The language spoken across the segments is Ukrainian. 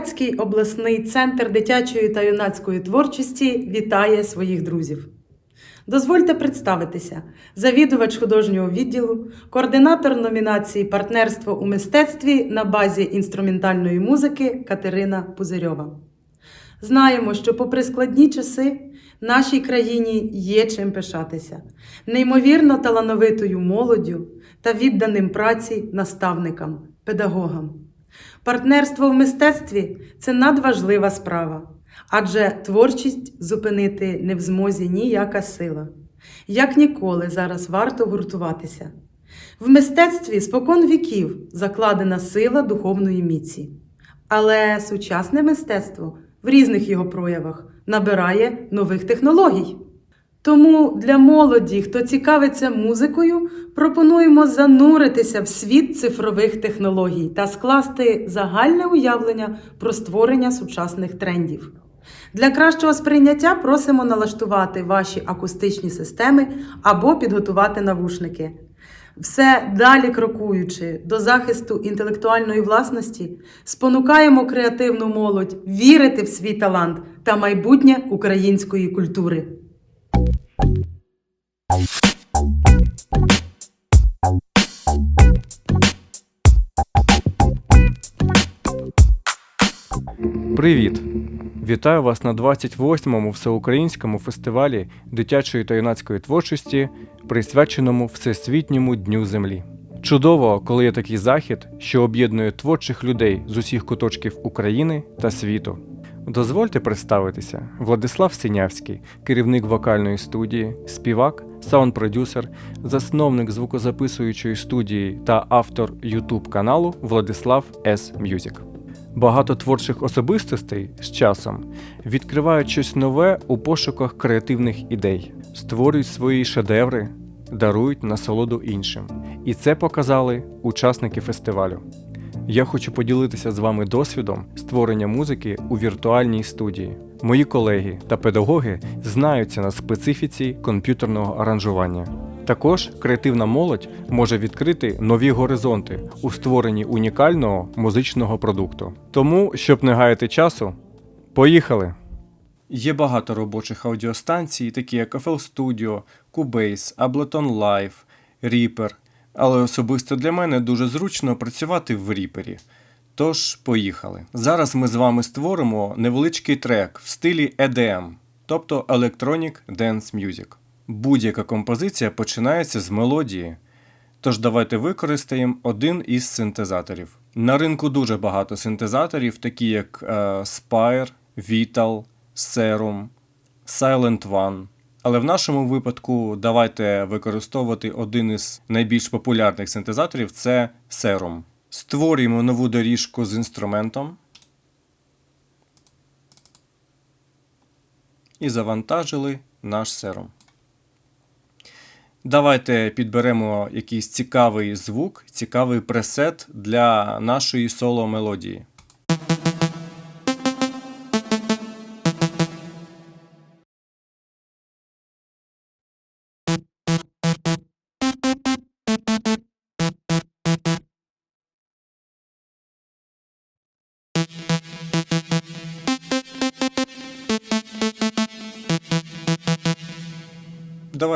Кіровоградський обласний центр дитячої та юнацької творчості вітає своїх друзів. Дозвольте представитися: завідувач художнього відділу, координатор номінації Партнерство у мистецтві на базі інструментальної музики Катерина Пузирьова. Знаємо, що, попри складні часи, нашій країні є чим пишатися, неймовірно талановитою молоддю та відданим праці наставникам, педагогам. Партнерство в мистецтві це надважлива справа, адже творчість зупинити не в змозі ніяка сила. Як ніколи зараз варто гуртуватися. В мистецтві спокон віків закладена сила духовної міці. Але сучасне мистецтво в різних його проявах набирає нових технологій. Тому для молоді, хто цікавиться музикою, пропонуємо зануритися в світ цифрових технологій та скласти загальне уявлення про створення сучасних трендів. Для кращого сприйняття просимо налаштувати ваші акустичні системи або підготувати навушники. Все далі крокуючи до захисту інтелектуальної власності, спонукаємо креативну молодь вірити в свій талант та майбутнє української культури. Привіт! Вітаю вас на 28-му всеукраїнському фестивалі дитячої та юнацької творчості, присвяченому Всесвітньому Дню Землі. Чудово, коли є такий захід, що об'єднує творчих людей з усіх куточків України та світу. Дозвольте представитися: Владислав Синявський, керівник вокальної студії, співак, саунд-продюсер, засновник звукозаписуючої студії та автор YouTube каналу Владислав С. Music. Багато творчих особистостей з часом відкривають щось нове у пошуках креативних ідей, створюють свої шедеври, дарують насолоду іншим. І це показали учасники фестивалю. Я хочу поділитися з вами досвідом створення музики у віртуальній студії. Мої колеги та педагоги знаються на специфіці комп'ютерного аранжування. Також креативна молодь може відкрити нові горизонти у створенні унікального музичного продукту. Тому, щоб не гаяти часу, поїхали! Є багато робочих аудіостанцій, такі як FL Studio, Cubase, Ableton Live, Reaper, але особисто для мене дуже зручно працювати в Reaper. Тож, поїхали. Зараз ми з вами створимо невеличкий трек в стилі EDM, тобто Electronic Dance Music. Будь-яка композиція починається з мелодії. Тож давайте використаємо один із синтезаторів. На ринку дуже багато синтезаторів, такі як е, Spire, Vital, Serum, Silent One. Але в нашому випадку давайте використовувати один із найбільш популярних синтезаторів це Serum. Створюємо нову доріжку з інструментом. І завантажили наш Serum. Давайте підберемо якийсь цікавий звук, цікавий пресет для нашої соло-мелодії.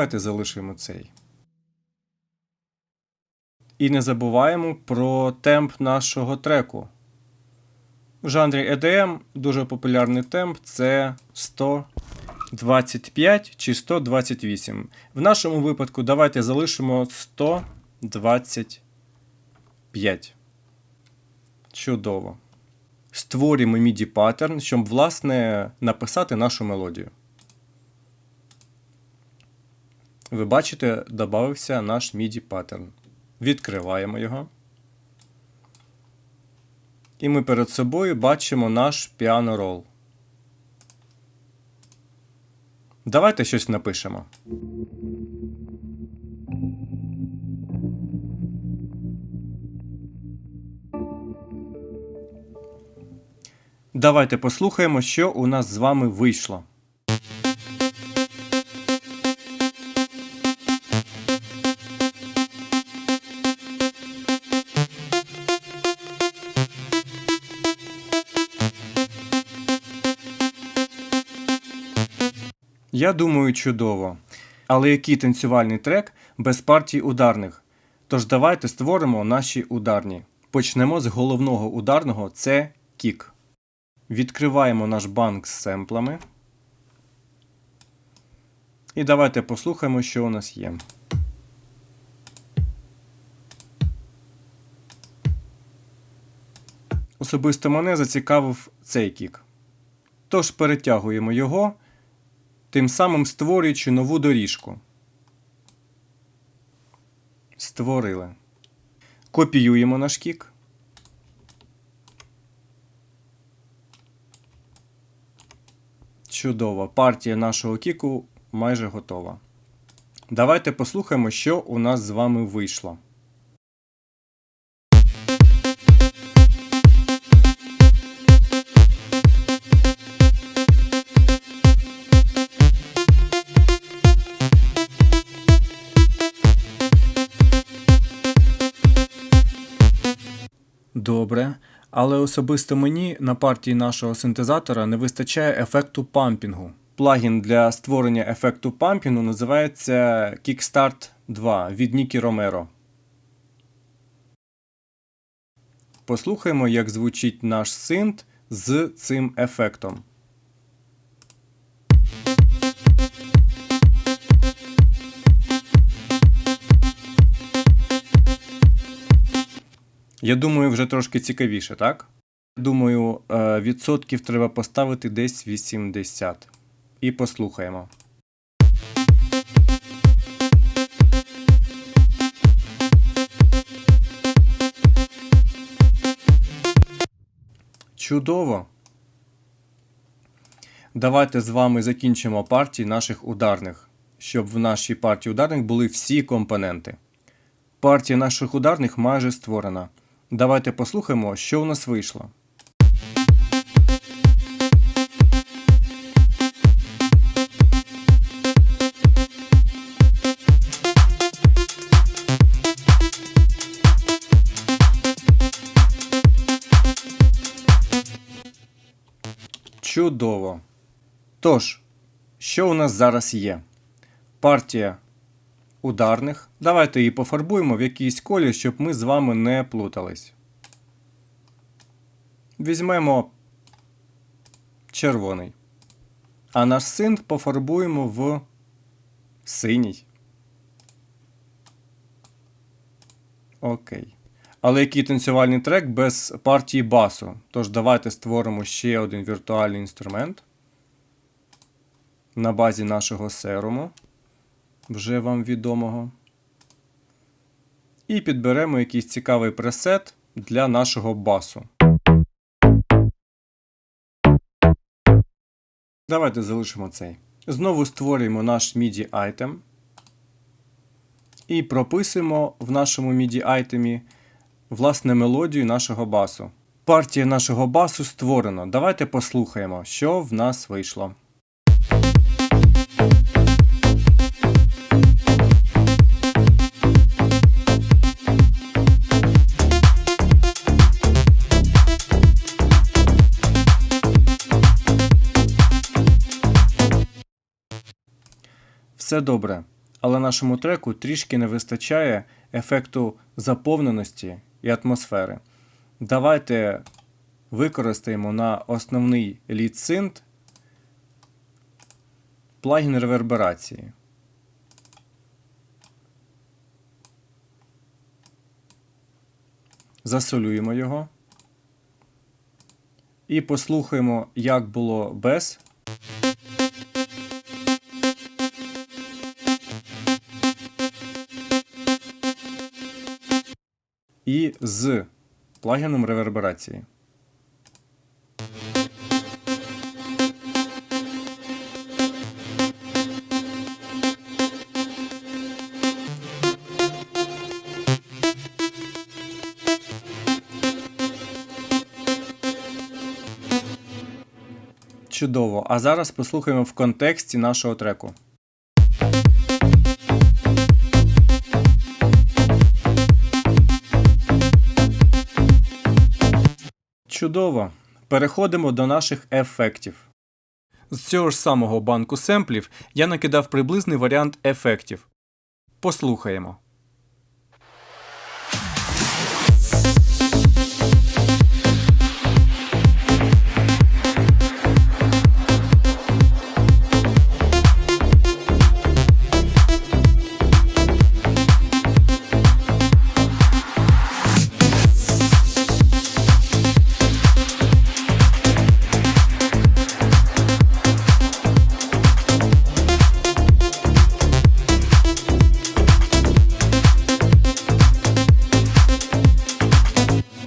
Давайте залишимо цей. І не забуваємо про темп нашого треку. В жанрі EDM дуже популярний темп це 125 чи 128. В нашому випадку давайте залишимо 125. Чудово. Створюємо MIDI паттерн, щоб, власне, написати нашу мелодію. Ви бачите, додався наш MIDI паттерн. Відкриваємо його. І ми перед собою бачимо наш піано рол. Давайте щось напишемо. Давайте послухаємо, що у нас з вами вийшло. Я думаю, чудово. Але який танцювальний трек без партій ударних? Тож давайте створимо наші ударні. Почнемо з головного ударного це кік. Відкриваємо наш банк з семплами. І давайте послухаємо, що у нас є. Особисто мене зацікавив цей кік. Тож перетягуємо його, тим самим створюючи нову доріжку. Створили. Копіюємо наш кік. Чудово. Партія нашого кіку майже готова. Давайте послухаємо, що у нас з вами вийшло. Але особисто мені на партії нашого синтезатора не вистачає ефекту пампінгу. Плагін для створення ефекту пампінгу називається Kickstart 2 від Нікі Ромеро. Послухаємо, як звучить наш синт з цим ефектом. Я думаю, вже трошки цікавіше, так? Думаю, е, відсотків треба поставити десь 80. І послухаємо. Чудово. Давайте з вами закінчимо партії наших ударних, щоб в нашій партії ударних були всі компоненти. Партія наших ударних майже створена. Давайте послухаємо, що у нас вийшло. Чудово. Тож, що у нас зараз є? Партія ударних. Давайте її пофарбуємо в якийсь колір, щоб ми з вами не плутались. Візьмемо червоний. А наш синт пофарбуємо в синій. Окей. Але який танцювальний трек без партії басу? Тож давайте створимо ще один віртуальний інструмент на базі нашого серуму вже вам відомого. І підберемо якийсь цікавий пресет для нашого басу. Давайте залишимо цей. Знову створюємо наш MIDI item. І прописуємо в нашому MIDI айтемі власне мелодію нашого басу. Партія нашого басу створено. Давайте послухаємо, що в нас вийшло. Все добре, але нашому треку трішки не вистачає ефекту заповненості і атмосфери. Давайте використаємо на основний лід синт плагін реверберації. Засолюємо його. І послухаємо, як було без. І з плагіном реверберації. Чудово. А зараз послухаємо в контексті нашого треку. Чудово. Переходимо до наших ефектів. З цього ж самого банку семплів я накидав приблизний варіант ефектів. Послухаємо.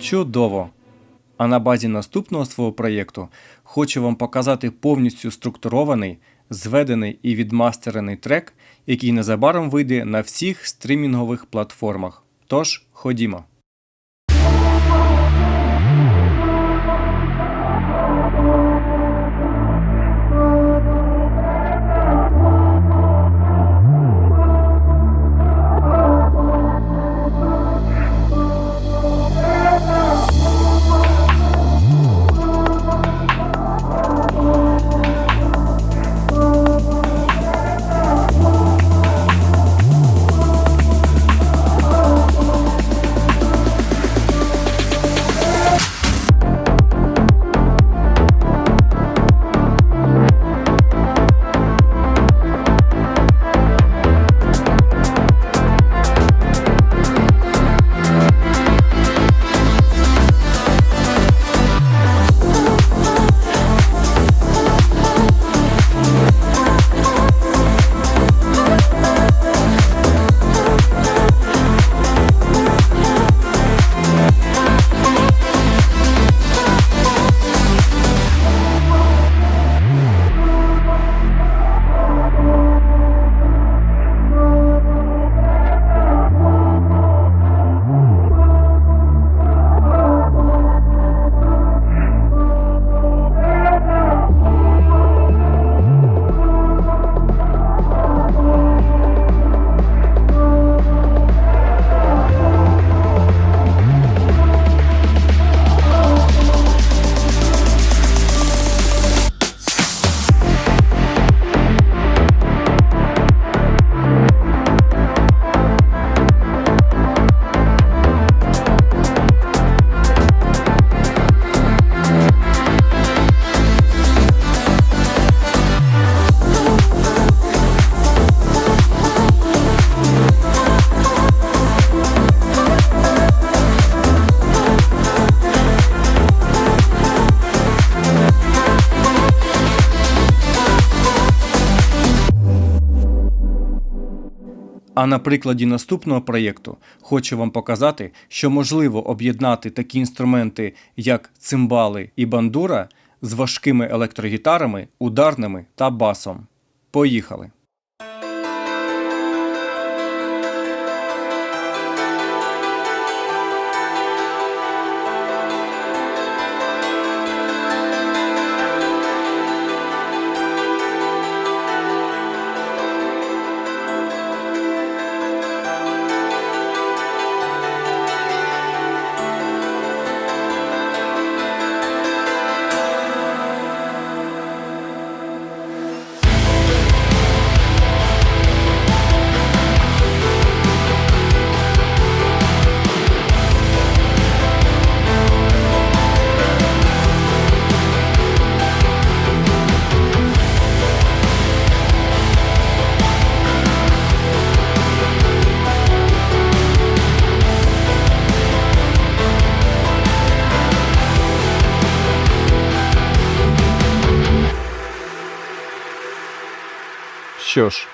Чудово! А на базі наступного свого проєкту хочу вам показати повністю структурований, зведений і відмастерений трек, який незабаром вийде на всіх стрімінгових платформах. Тож ходімо. А на прикладі наступного проєкту хочу вам показати, що можливо об'єднати такі інструменти, як цимбали і бандура, з важкими електрогітарами, ударними та басом. Поїхали! Що ж,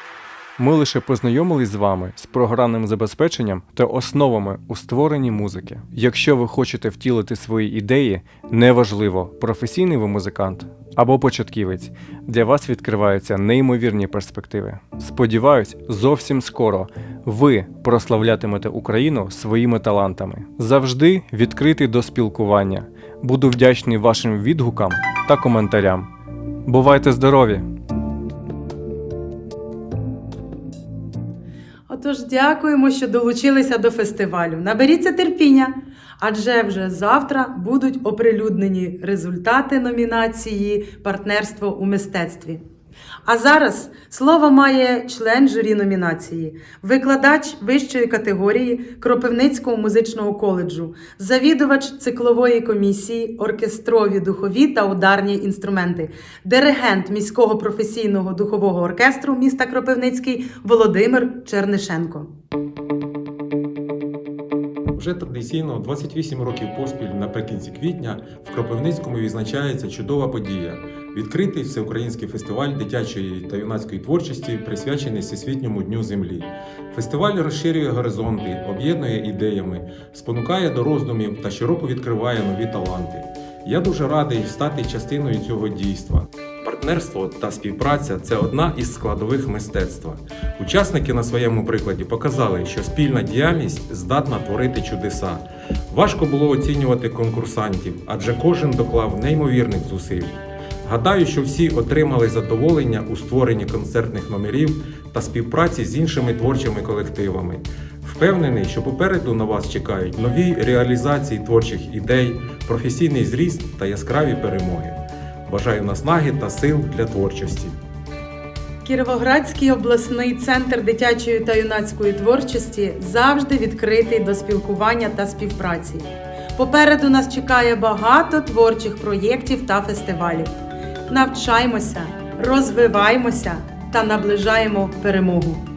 ми лише познайомились з вами з програмним забезпеченням та основами у створенні музики. Якщо ви хочете втілити свої ідеї, неважливо, професійний ви музикант або початківець, для вас відкриваються неймовірні перспективи. Сподіваюсь, зовсім скоро ви прославлятимете Україну своїми талантами. Завжди відкритий до спілкування. Буду вдячний вашим відгукам та коментарям. Бувайте здорові! Отож, дякуємо, що долучилися до фестивалю. Наберіться терпіння, адже вже завтра будуть оприлюднені результати номінації Партнерство у мистецтві. А зараз слово має член журі номінації, викладач вищої категорії Кропивницького музичного коледжу, завідувач циклової комісії, оркестрові духові та ударні інструменти, диригент міського професійного духового оркестру міста Кропивницький Володимир Чернишенко. Вже традиційно 28 років поспіль наприкінці квітня в Кропивницькому відзначається чудова подія. Відкритий всеукраїнський фестиваль дитячої та юнацької творчості, присвячений Всесвітньому дню землі. Фестиваль розширює горизонти, об'єднує ідеями, спонукає до роздумів та щороку відкриває нові таланти. Я дуже радий стати частиною цього дійства. Партнерство та співпраця це одна із складових мистецтва. Учасники на своєму прикладі показали, що спільна діяльність здатна творити чудеса. Важко було оцінювати конкурсантів, адже кожен доклав неймовірних зусиль. Гадаю, що всі отримали задоволення у створенні концертних номерів та співпраці з іншими творчими колективами. Впевнений, що попереду на вас чекають нові реалізації творчих ідей, професійний зріст та яскраві перемоги. Бажаю наснаги та сил для творчості. Кіровоградський обласний центр дитячої та юнацької творчості завжди відкритий до спілкування та співпраці. Попереду нас чекає багато творчих проєктів та фестивалів. Навчаймося, розвиваємося та наближаємо перемогу.